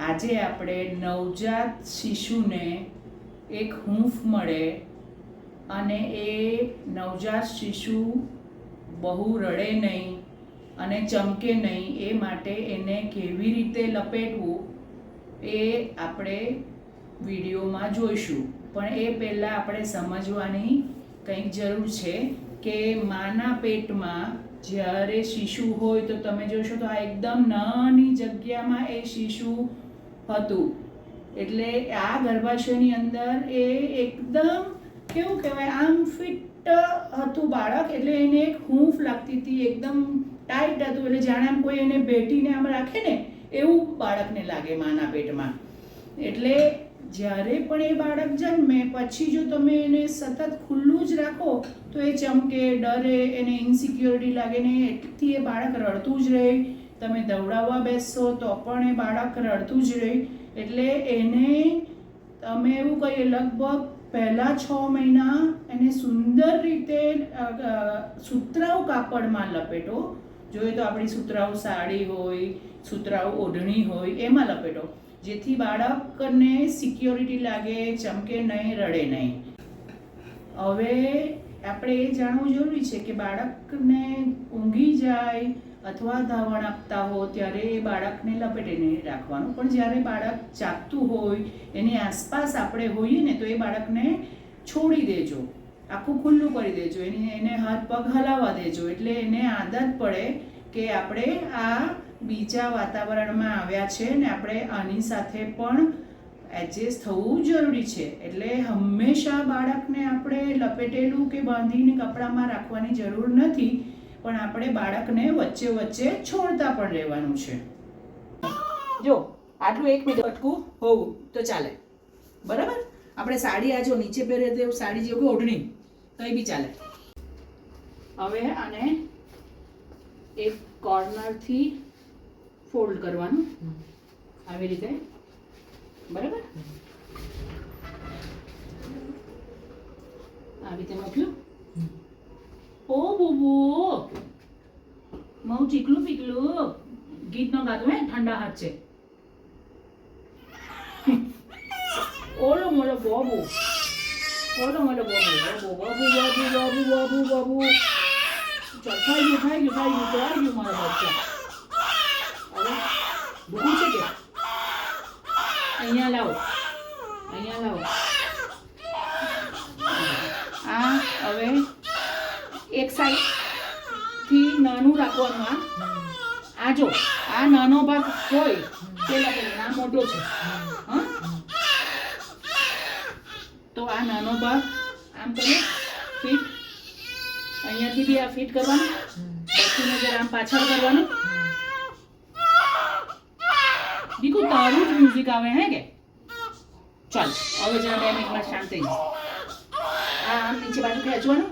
આજે આપણે નવજાત શિશુને એક હૂંફ મળે અને એ નવજાત શિશુ બહુ રડે નહીં અને ચમકે નહીં એ માટે એને કેવી રીતે લપેટવું એ આપણે વિડીયોમાં જોઈશું. પણ એ પહેલાં આપણે સમજવાની કંઈક જરૂર છે કે માના પેટમાં જ્યારે શિશુ હોય તો તમે જોશો તો આ એકદમ નાની જગ્યામાં એ શિશુ હતું. એટલે આ ગર્ભાશયની અંદર એ એકદમ કેવું કહેવાય, આમ ફિટ હતું બાળક, એટલે એને એક હૂંફ લાગતી હતી, એકદમ ટાઈટ હતું. એટલે જાણે આમ કોઈ એને ભેટીને આમ રાખે ને, એવું બાળકને લાગે માના પેટમાં. એટલે જ્યારે પણ એ બાળક જન્મે, પછી જો તમે એને સતત ખુલ્લું જ રાખો, તો એ ચમકે, ડરે, એને ઇન્સિક્યોરિટી લાગે ને એટલી એ બાળક રડતું જ રહે. તમે દવડાવવા બેસશો તો પણ એ બાળક રડતું જ રહે. એટલે એને તમે એવું કહીએ, લગભગ પહેલાં છ મહિના એને સુંદર રીતે સુતરાઉ કાપડમાં લપેટો. જોઈએ તો આપણી સુતરાઉ સાડી હોય, સુતરાઉ ઓઢણી હોય, એમાં લપેટો. જેથી બાળકને સિક્યોરિટી લાગે, ચમકે નહીં, રડે નહીં. હવે આપણે એ જાણવું જરૂરી છે કે બાળકને ઊંઘી જાય અથવા ધાવણ આપતા હો, ત્યારે એ બાળકને લપેટીને રાખવાનું. પણ જ્યારે બાળક જાગતું હોય, એની આસપાસ આપણે હોઈએ ને, તો એ બાળકને છોડી દેજો. આખું ખુલ્લું કરી દેજો. એની, એને હાથ પગ હલાવવા દેજો. એટલે એને આદત પડે કે આપણે આ બીજા વાતાવરણમાં આવ્યા છે ને, આપણે આની સાથે પણ એડજસ્ટ થવું જરૂરી છે. એટલે હંમેશા બાળકને આપણે લપેટેલું કે બાંધીને કપડામાં રાખવાની જરૂર નથી. પણ આપણે બાળકને વચ્ચે વચ્ચે છોડતા પણ રહેવાનું છે. જો આટલું એક મિનિટ અટકું હોવું તો ચાલે. બરાબર? આપણે સાડી આ જો નીચે પહેરે તો સાડી જેવું ઓઢણી કંઈ બી ચાલે. હવે આને એક કોર્નરથી ફોલ્ડ કરવાનું. આવી રીતે. બરાબર? આવી રીતે મૂક્યું ઓ બુબુ મઉ ચીકલું પીકલું ગીત નો ગાતું હે ઠંડા હાથ છે ઓલો મોલો બોબુ ઓલો મોલો બોબુ બોબુ બાબુ બાબુ બાબુ બાબુ બાબુ ચાલ થઈ ગયું થઈ ગયું થઈ ગયું તો આવી ગયું મારો બચ્ચા હવે ભૂખું છે કે અહીંયા લાવો અહીંયા લાવો આ હવે એક સાઈડથી નાનું રાખવાનું આ જો, આ નાનો ભાગ હોય, પેલા પેલા મોટો છે. હં? તો આ નાનો ભાગ, આમ કરે ફિટ અહીંયાથી બી આ ફિટ કરવાનું, પછી નજર આમ પાછળ કરવાનું. દીકુ, તારું જ મ્યુઝિક આવે, હે કે? ચાલ, હવે જરા બે મિનિટમાં શાંત થઈ જાય આ આમ નીચે બાજુ ખેંચવાનું.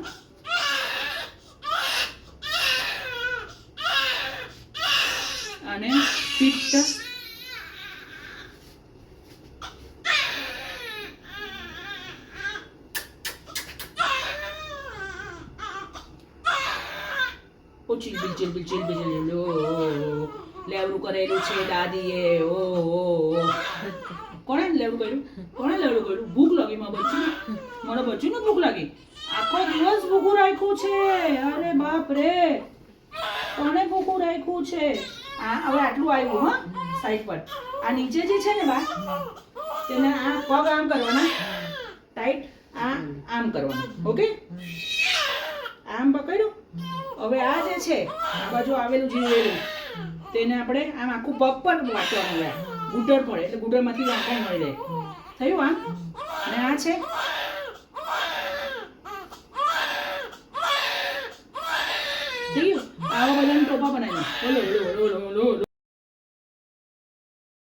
ફિટ ઓછી બિલચિલ બિલચિલ બિલચિલ ઓ લેવડું કરેલું છે દાદીએ ઓ ઓ ઓ. કોણે લેવડું કર્યું કોણે લેવડું કર્યું ભૂખ લાગી મારા બચ્ચું મારા બચ્ચુને ભૂખ લાગી આખો દિવસ ભૂખું રાખ્યું છે અરે બાપ રે કોને ભૂખું રાખ્યું છે આ હવે આટલું આવ્યું, હા સાઈડ પર. આ નીચે જે છે ને બા, તેને આ પગ આમ કરવાના ટાઈટ આ આમ કરવાનું ઓકે આમ પકડ્યું. હવે આ જે છે, આ બાજુ આવેલું જીવેલું તેને આપણે આમ આખું પગ પર વાંચવાનું હોય. ઘૂંટણ પડે, એટલે ઘૂંટણમાંથી વાંકાઈ મળી જાય. થયું આમ અને આ છે થઈ ગયું આવા બધાને